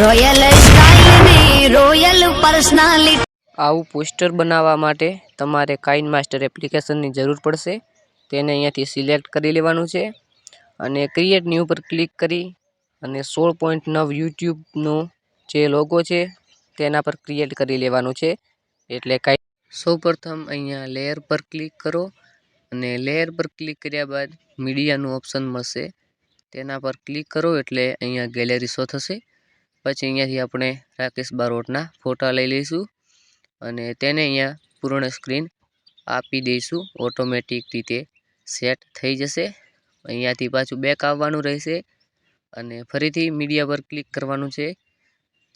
Royal royal personality. આવું poster બનાવવા માટે તમારે કાઇન માસ્ટર એપ્લિકેશનની જરૂર પડશે. તેને અહીંયાથી સિલેક્ટ કરી લેવાનું છે અને ક્રિએટ ન્યૂ પર ક્લિક કરી અને સોળ પોઈન્ટ નવ યુટ્યુબનો જે લોગો છે તેના પર ક્રિએટ કરી લેવાનું છે. એટલે કાંઈ સૌપ્રથમ અહીંયા લેયર પર ક્લિક કરો અને લેયર પર ક્લિક કર્યા બાદ મીડિયાનું ઓપ્શન મળશે. તેના પર ક્લિક કરો એટલે અહીંયા ગેલેરી શો થશે. પછી અહીંયાથી આપણે રાકેશ બારોટના ફોટા લઈ લઈશું અને તેને અહીંયા પૂર્ણ સ્ક્રીન આપી દઈશું. ઓટોમેટિક રીતે સેટ થઈ જશે. અહીંયાથી પાછું બેક આવવાનું રહેશે અને ફરીથી મીડિયા પર ક્લિક કરવાનું છે.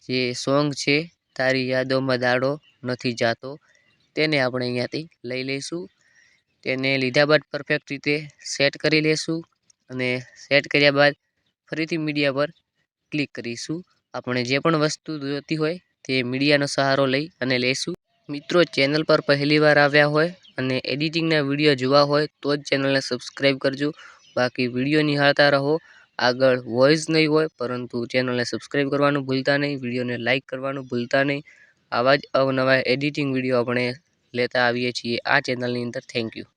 જે સોંગ છે, તારી યાદોમાં દાડો નથી જાતો તેને આપણે અહીંયાથી લઈ લઈશું. તેને લીધા બાદ પરફેક્ટ રીતે સેટ કરી લેશું અને સેટ કર્યા બાદ ફરીથી મીડિયા પર ક્લિક કરીશું. આપણે જે પણ વસ્તુ જોતી હોય તે મીડિયાનો સહારો લઈ અને લઈશું મિત્રો, ચેનલ પર પહેલીવાર આવ્યા હોય અને એડિટિંગના વીડિયો જોવા હોય તો જ ચેનલને સબસ્ક્રાઈબ કરજો. બાકી વીડિયો નિહાળતા રહો. આગળ વોઇસ નહીં હોય, પરંતુ ચેનલને સબસ્ક્રાઈબ કરવાનું ભૂલતા નહીં, વિડીયોને લાઇક કરવાનું ભૂલતા નહીં. આવા જ અવનવા એડિટિંગ વીડિયો આપણે લેતા આવીએ છીએ આ ચેનલની અંદર. Thank you.